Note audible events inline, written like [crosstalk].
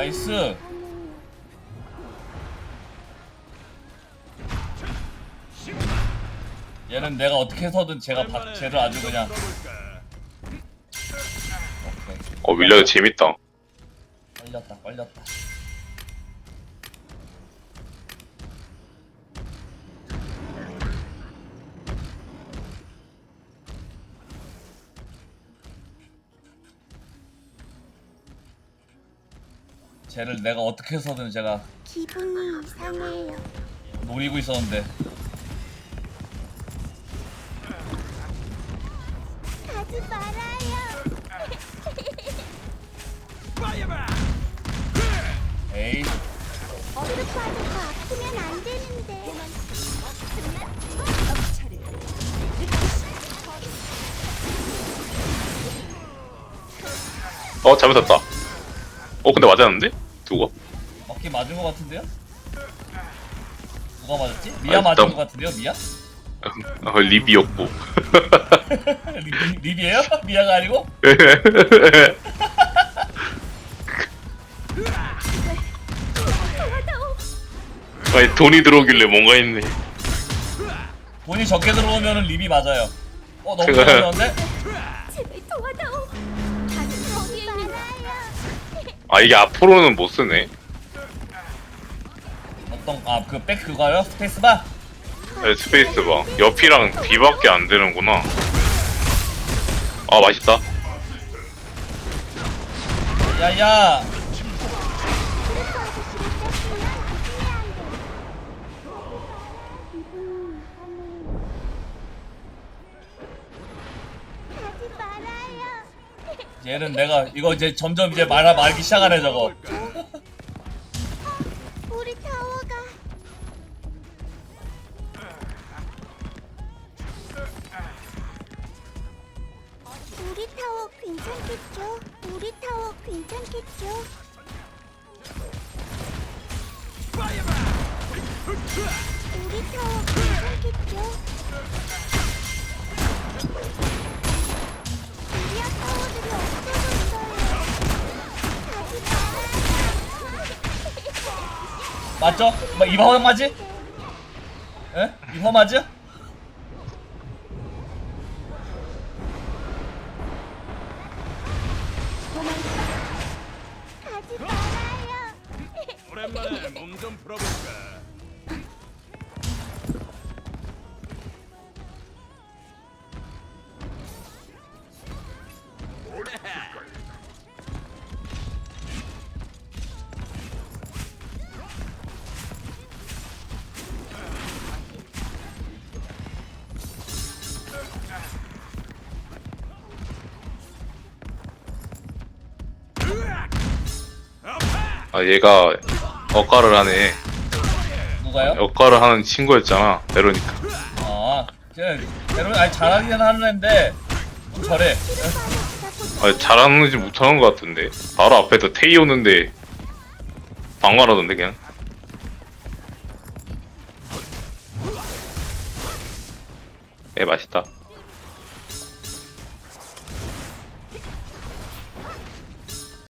나이스. 얘는 내가 어떻게 해서든 제가 바, 쟤를 아주 그냥 오케이 어 윌라드 재밌다. 걸렸다 걸렸다 쟤를 내가 어떻게 해서든 제가 기분이 이상해요. 노리고 있었는데 가지 말아요. 에이 어떡하죠? 아프면 안 되는데. 어 잘못했다. 어 근데 맞았는데? 누가? 어깨 맞은 것 같은데요? 누가 맞았지? 미아 아, 맞은 일단- 것 같은데요? 미아? 어, 리비였고. [laughs] 리, 리비에요? 미아가 아니고? [laughs] 아니 돈이 들어오길래 뭔가 했네. 돈이 적게 들어오면 리비 맞아요 어 너무? 제발 도와다오. 어디에 말아요. 아 이게 앞으로는 못 쓰네. 어떤 아 그 백 그거요? 스페이스바? 네, 스페이스 바. 옆이랑 뒤밖에 안 되는구나. 아 맛있다. 야야. 얘는 내가 이거 이제 점점 이제 말아 말기 시작하네 저거 우리 타워가 괜찮겠죠? 우리 타워 괜찮겠죠? 우리 타워 괜찮겠죠? 우리 타워들이 없어졌어요. 가지 말아요. 맞죠? 뭐 이거 맞지? 에? 이거 맞지? 좀 풀어볼까? 아 얘가 억가를 하네. 누가요? 억가를 하는 친구였잖아. 베로니카. 아 그냥 여러분 아니 잘하긴 하는 애인데 좀 저래 아 잘하는지 못하는 것 같은데. 바로 앞에서 테이 오는데 방관하던데 그냥. 예 맛있다.